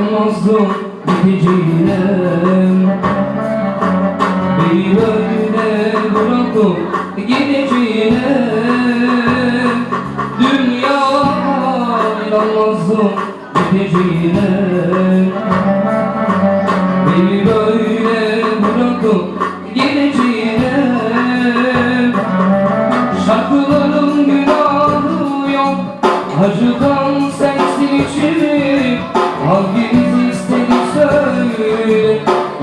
mazlum gideceğine Beni böyle bırakıp gideceğine Dünya inanmazdım gideceğine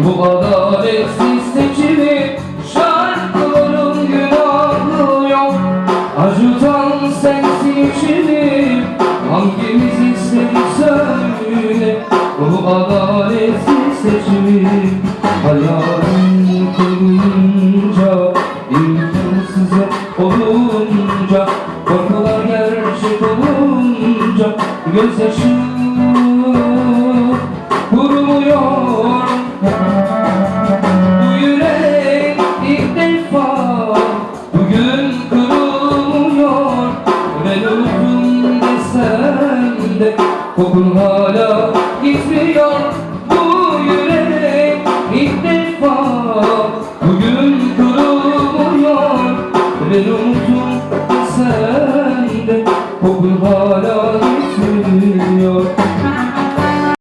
Bu adaletsiz seçimi Şarkıların günahı yok. Acıdan sensin içimi Hangimiz istedik söyle Bu adaletsiz seçimi Hayalim kurunca imkansız olunca Korkular gerçek olunca Gözyaşı getiriyor